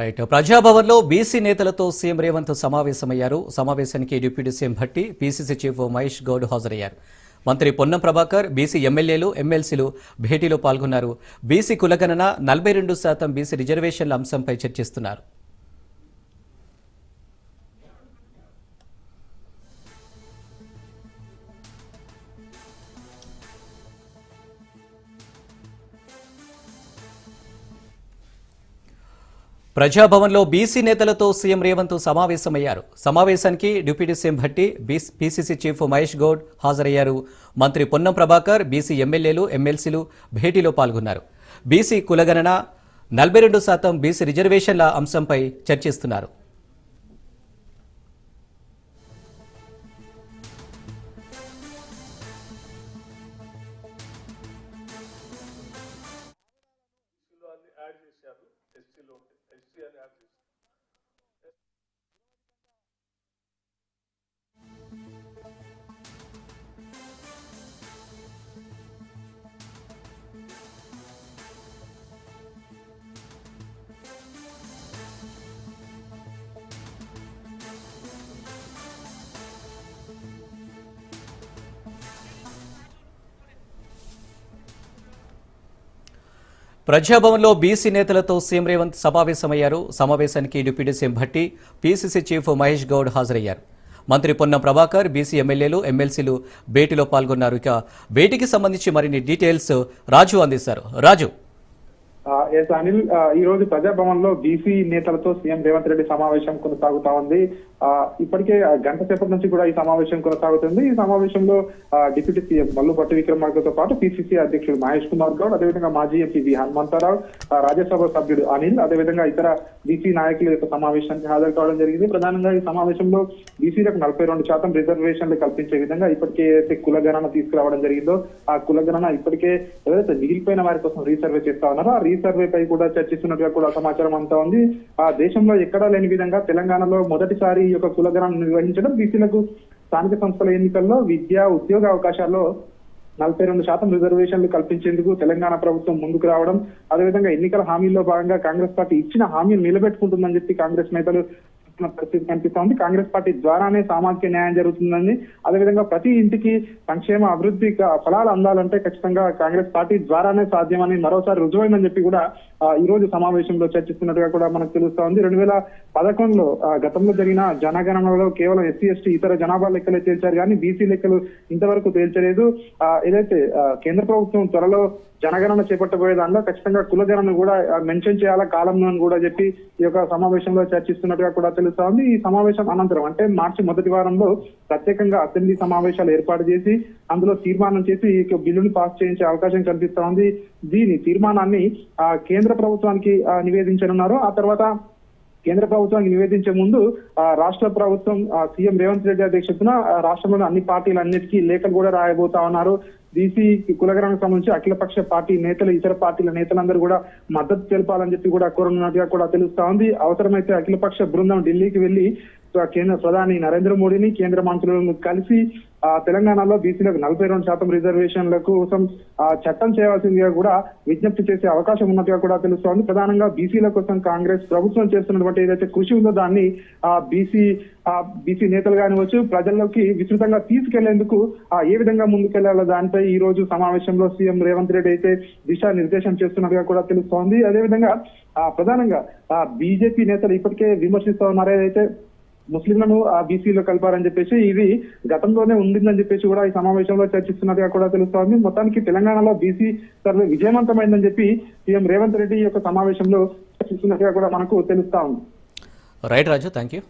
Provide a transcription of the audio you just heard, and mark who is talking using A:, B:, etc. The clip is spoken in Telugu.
A: రైట్. ప్రజాభవన్లో బీసీ నేతలతో సీఎం రేవంత్ సమావేశమయ్యారు. సమావేశానికి deputy CM Bhatti PCC chief Mahesh Goud హాజరయ్యారు. మంత్రి పొన్నం ప్రభాకర్ బీసీ ఎమ్మెల్యేలు ఎమ్మెల్సీలు భేటీలో పాల్గొన్నారు. బీసీ కులగణన నలభై రెండు శాతం బీసీ రిజర్వేషన్ల అంశంపై చర్చిస్తున్నారు. ప్రజాభవన్లో బీసీ నేతలతో సీఎం రేవంత్ సమావేశమయ్యారు. సమావేశానికి డిప్యూటీ సీఎం భట్టి బీస్- పీసీసీ చీఫ్ మహేష్ గౌడ్ హాజరయ్యారు. మంత్రి పొన్నం ప్రభాకర్ బీసీ ఎమ్మెల్యేలు ఎమ్మెల్సీలు భేటీలో పాల్గొన్నారు. బీసీ కులగణన నలభై రెండు శాతం బీసీ రిజర్వేషన్ల అంశంపై చర్చిస్తున్నారు. ప్రజాభవన్లో బీసీ నేతలతో సీఎం రేవంత్ సమావేశమయ్యారు. సమావేశానికి deputy CM Bhatti PCC chief Mahesh Goud హాజరయ్యారు. మంత్రి పొన్నం ప్రభాకర్ బీసీ ఎమ్మెల్యేలు ఎమ్మెల్సీలు భేటీలో పాల్గొన్నారు. ఇక భేటీకి సంబంధించి మరిన్ని డీటెయిల్స్ రాజు అందిస్తారు. రాజు.
B: ఎస్ అనిల్ ఈ రోజు ప్రజాభవన్లో బీసీ నేతలతో సీఎం రేవంత్ రెడ్డి సమావేశం కొనసాగుతా ఉంది. ఇప్పటికే ఆ, గంట సేపటి నుంచి కూడా ఈ సమావేశం కొనసాగుతుంది. ఈ సమావేశంలో డిప్యూటీ సీఎం మల్లు భట్టి విక్రమార్కతో పాటు పిసిసి అధ్యక్షుడు మహేష్ కుమార్ గౌడ్ అదేవిధంగా మాజీ ఎంపీ వి హనుమంతరావు రాజ్యసభ సభ్యుడు అనిల్ అదేవిధంగా ఇతర బీసీ నాయకుల యొక్క సమావేశానికి హాజరు కావడం జరిగింది. ప్రధానంగా ఈ సమావేశంలో బీసీలకు నలభై రెండు శాతం రిజర్వేషన్లు కల్పించే విధంగా ఇప్పటికే ఏదైతే కులగణన తీసుకురావడం జరిగిందో ఆ కులగణన ఇప్పటికే ఏదైతే మిగిలిపోయిన వారి కోసం రీసర్వే చేస్తా ఉన్నారో ఆ రీసర్వే పై కూడా చర్చిస్తున్నట్టుగా కూడా సమాచారం అంతా ఉంది. ఆ దేశంలో ఎక్కడా లేని విధంగా తెలంగాణలో మొదటిసారి ఈ యొక్క కులగణన నిర్వహించడం బీసీలకు స్థానిక సంస్థల ఎన్నికల్లో విద్యా ఉద్యోగ అవకాశాల్లో నలభై రెండు శాతం రిజర్వేషన్లు కల్పించేందుకు తెలంగాణ ప్రభుత్వం ముందుకు రావడం అదేవిధంగా ఎన్నికల హామీల్లో భాగంగా కాంగ్రెస్ పార్టీ ఇచ్చిన హామీని నిలబెట్టుకుంటుందని చెప్పి కాంగ్రెస్ నేతలు చేస్తున్న పరిస్థితి కనిపిస్తా ఉంది. కాంగ్రెస్ పార్టీ ద్వారానే సామాజిక న్యాయం జరుగుతుందని అదేవిధంగా ప్రతి ఇంటికి సంక్షేమ అభివృద్ధి ఫలాలు అందాలంటే ఖచ్చితంగా కాంగ్రెస్ పార్టీ ద్వారానే సాధ్యమని మరోసారి రుజువైందని చెప్పి కూడా ఈ రోజు సమావేశంలో చర్చిస్తున్నట్టుగా కూడా మనకు తెలుస్తా ఉంది. రెండు వేల పదకొండులో గతంలో జరిగిన జనగణనలో కేవలం ఎస్సీ ఎస్టీ ఇతర జనాభా లెక్కలే తేల్చారు. కానీ బీసీ లెక్కలు ఇంతవరకు తేల్చలేదు. ఏదైతే కేంద్ర ప్రభుత్వం త్వరలో జనగణన చేపట్టబోయే దానిలో ఖచ్చితంగా కులగణన కూడా మెన్షన్ చేయాలా? కాలంలో అని కూడా చెప్పి ఈ యొక్క సమావేశంలో చర్చిస్తున్నట్టుగా కూడా తెలుస్తా ఉంది ఈ సమావేశం అనంతరం అంటే మార్చి మొదటి వారంలో ప్రత్యేకంగా అసెంబ్లీ సమావేశాలు ఏర్పాటు చేసి అందులో తీర్మానం చేసి ఈ యొక్క బిల్లును పాస్ చేయించే అవకాశం కల్పిస్తోంది. ఉంది దీని తీర్మానాన్ని ఆ, కేంద్ర ప్రభుత్వానికి నివేదించనున్నారు. ఆ తర్వాత కేంద్ర ప్రభుత్వానికి నివేదించే ముందు ఆ, రాష్ట్ర ప్రభుత్వం ఆ, సీఎం రేవంత్ రెడ్డి అధ్యక్షతన ఆ, రాష్ట్రంలోని అన్ని పార్టీలన్నిటికీ లేఖలు కూడా రాయబోతా ఉన్నారు. బీసీ కులగరానికి సంబంధించి అఖిలపక్ష పార్టీ నేతలు ఇతర పార్టీల నేతలందరూ కూడా మద్దతు తెలపాలని చెప్పి కూడా కోరనున్నట్టుగా కూడా తెలుస్తా ఉంది. అవసరమైతే అఖిలపక్ష బృందం ఢిల్లీకి వెళ్ళి కేంద్ర ప్రధాని నరేంద్ర మోడీని కేంద్ర మంత్రులను కలిసి ఆ, తెలంగాణలో బీసీలకు నలభై రెండు శాతం రిజర్వేషన్ల కోసం ఆ, చట్టం చేయవలసిందిగా కూడా విజ్ఞప్తి చేసే అవకాశం ఉన్నట్టుగా కూడా తెలుస్తోంది. ప్రధానంగా బీసీల కోసం కాంగ్రెస్ ప్రభుత్వం చేస్తున్నటువంటి ఏదైతే కృషి ఉందో దాన్ని ఆ బీసీ ఆ బీసీ నేతలు కానివచ్చు ప్రజల్లోకి విస్తృతంగా తీసుకెళ్ళేందుకు ఆ ఏ విధంగా ముందుకెళ్ళాలో దానిపై ఈ రోజు సమావేశంలో సీఎం రేవంత్ రెడ్డి అయితే దిశా నిర్దేశం చేస్తున్నట్టుగా కూడా తెలుస్తోంది. అదేవిధంగా ఆ ప్రధానంగా ఆ బీజేపీ నేతలు ఇప్పటికే విమర్శిస్తా ఉన్నారు ఏదైతే ముస్లింలను ఆ బీసీలో కలిపారని చెప్పేసి ఇది గతంలోనే ఉండిందని చెప్పేసి కూడా ఈ సమావేశంలో చర్చిస్తున్నట్టుగా కూడా తెలుస్తోంది. మొత్తానికి తెలంగాణలో బీసీ సర్వే విజయవంతమైందని చెప్పి సీఎం రేవంత్ రెడ్డి ఈ యొక్క సమావేశంలో చర్చిస్తున్నట్టుగా కూడా మనకు తెలుస్తా ఉంది.
A: Right Raju thank you